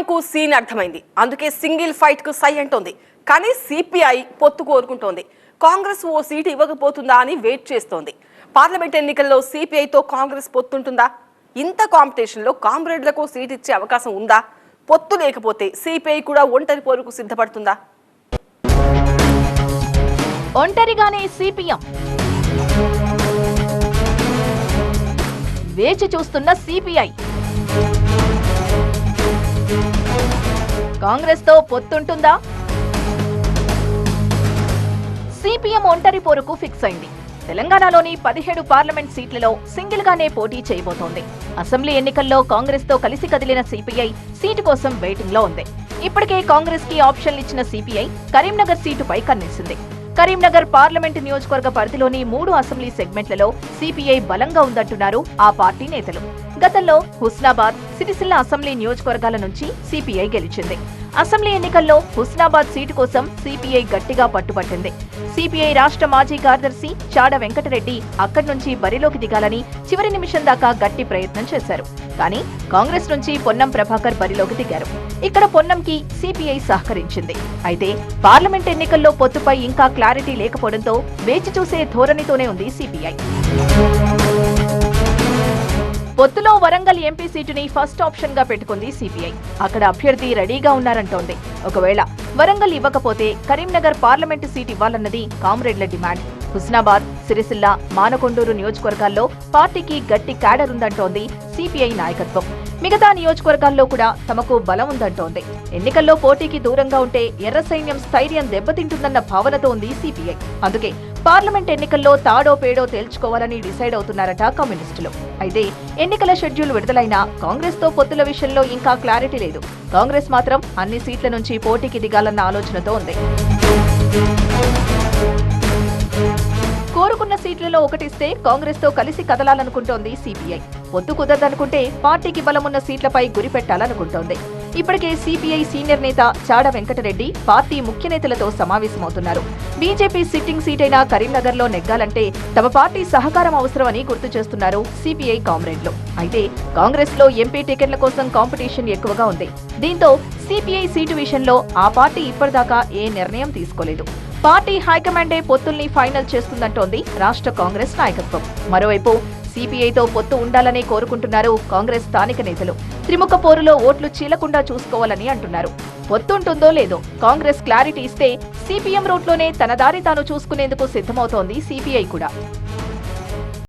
CPM కు scene అర్థమైంది. అందుకే సింగిల్ ఫైట్కు సై అంటోంది. కానీ సిపిఐ పొత్తు కోరుకుంటోంది. కాంగ్రెస్ ఓ సీటు ఇవ్వకపోతుందా అని వెయిట్ చేస్తోంది. పార్లమెంట్ ఎన్నికల్లో సిపిఐతో కాంగ్రెస్ పొత్తుంటుందా? ఇంత కాంపిటీషన్లో కామ్రేడ్లకు సీట్ ఇచ్చే అవకాశం ఉందా? పొత్తు లేకపోతే సిపిఐ కూడా ఒంటరి పోరుకు సిద్ధపడుతుందా? ఒంటరిగానే సిపిఎం. వేచి చూస్తున్న సిపిఐ. కాంగ్రెస్తో పొత్తుంటుందా? సిపిఎం ఒంటరి పోరుకు ఫిక్స్ అయింది. తెలంగాణలోని పదిహేడు పార్లమెంట్ సీట్లలో సింగిల్ గానే పోటీ చేయబోతోంది. అసెంబ్లీ ఎన్నికల్లో కాంగ్రెస్తో కలిసి కదిలిన సిపిఐ సీటు కోసం వెయిటింగ్లో ఉంది. ఇప్పటికే కాంగ్రెస్కి ఆప్షన్లు ఇచ్చిన సిపిఐ కరీంనగర్ సీటుపై కన్నేసింది. కరీంనగర్ పార్లమెంట్ నియోజకవర్గ పరిధిలోని మూడు అసెంబ్లీ సెగ్మెంట్లలో సిపిఐ బలంగా ఉందంటున్నారు ఆ పార్టీ నేతలు. గతంలో హుస్నాబాద్ సిరిసిల్ల అసెంబ్లీ నియోజకవర్గాల నుంచి సిపిఐ గెలిచింది. అసెంబ్లీ ఎన్నికల్లో హుస్నాబాద్ సీటు కోసం సిపిఐ గట్టిగా పట్టుపట్టింది సిపిఐ రాష్ట్ర మాజీ కార్యదర్శి చాడ వెంకటరెడ్డి అక్కడి నుంచి బరిలోకి దిగాలని చివరి నిమిషం దాకా గట్టి ప్రయత్నం చేశారు. కానీ కాంగ్రెస్ నుంచి పొన్నం ప్రభాకర్ బరిలోకి దిగారు. ఇక్కడ పొన్నంకి సిపిఐ సహకరించింది. అయితే పార్లమెంట్ ఎన్నికల్లో పొత్తుపై ఇంకా క్లారిటీ లేకపోవడంతో వేచి చూసే ధోరణితోనే ఉంది సిపిఐ. పొత్తులో వరంగల్ ఎంపీ సీటుని ఫస్ట్ ఆప్షన్గా పెట్టుకుంది సిపిఐ. అక్కడ అభ్యర్థి రెడీగా ఉన్నారంటోంది. ఒకవేళ వరంగల్ ఇవ్వకపోతే కరీంనగర్ పార్లమెంటు సీట్ ఇవ్వాలన్నది కామ్రేడ్ల డిమాండ్. హుస్నాబాద్ సిరిసిల్ల మానకొండూరు నియోజకవర్గాల్లో పార్టీకి గట్టి క్యాడర్ ఉందంటోంది సిపిఐ నాయకత్వం. మిగతా నియోజకవర్గాల్లో కూడా తమకు బలం ఉందంటోంది. ఎన్నికల్లో పోటీకి దూరంగా ఉంటే ఎర్ర సైన్యం స్థైర్యం దెబ్బతింటుందన్న భావనతో ఉంది సిపిఐ. అందుకే పార్లమెంట్ ఎన్నికల్లో తాడో పేడో తేల్చుకోవాలని డిసైడ్ అవుతున్నారట కమ్యూనిస్టులు. అయితే ఎన్నికల షెడ్యూల్ విడుదలైనా కాంగ్రెస్తో పొత్తుల విషయంలో ఇంకా క్లారిటీ లేదు. కాంగ్రెస్ మాత్రం అన్ని సీట్ల నుంచి పోటీకి దిగాలన్న ఆలోచనతో ఉంది. కోరుకున్న సీట్లలో ఒకటిస్తే కాంగ్రెస్తో కలిసి కదలాలనుకుంటోంది సిపిఐ. పొత్తు కుదరదనుకుంటే పార్టీకి బలమున్న సీట్లపై గురి పెట్టాలనుకుంటోంది. ఇప్పటికే సిపిఐ సీనియర్ నేత చాడ వెంకటరెడ్డి పార్టీ ముఖ్య నేతలతో సమావేశమవుతున్నారు. బీజేపీ సిట్టింగ్ సీటైన కరీంనగర్లో నెగ్గాలంటే తమ పార్టీ సహకారం అవసరమని గుర్తు చేస్తున్నారు సిపిఐ కామ్రేడ్లు. అయితే కాంగ్రెస్లో ఎంపీ టికెట్ల కోసం కాంపిటీషన్ ఎక్కువగా ఉంది. దీంతో సిపిఐ సీటు విషయంలో ఆ పార్టీ ఇప్పటిదాకా ఏ నిర్ణయం తీసుకోలేదు. పార్టీ హైకమాండే పొత్తుల్ని ఫైనల్ చేస్తుందంటోంది రాష్ట్ర కాంగ్రెస్ నాయకత్వం. మరోవైపు సిపిఐతో పొత్తు ఉండాలని కోరుకుంటున్నారు కాంగ్రెస్ స్థానిక నేతలు. త్రిముఖ పోరులో ఓట్లు చీలకుండా చూసుకోవాలని అంటున్నారు. పొత్తుంటుందో లేదో కాంగ్రెస్ క్లారిటీ ఇస్తే సిపిఎం రూట్లోనే తన దారి తాను చూసుకునేందుకు సిద్ధమవుతోంది సిపిఐ కూడా.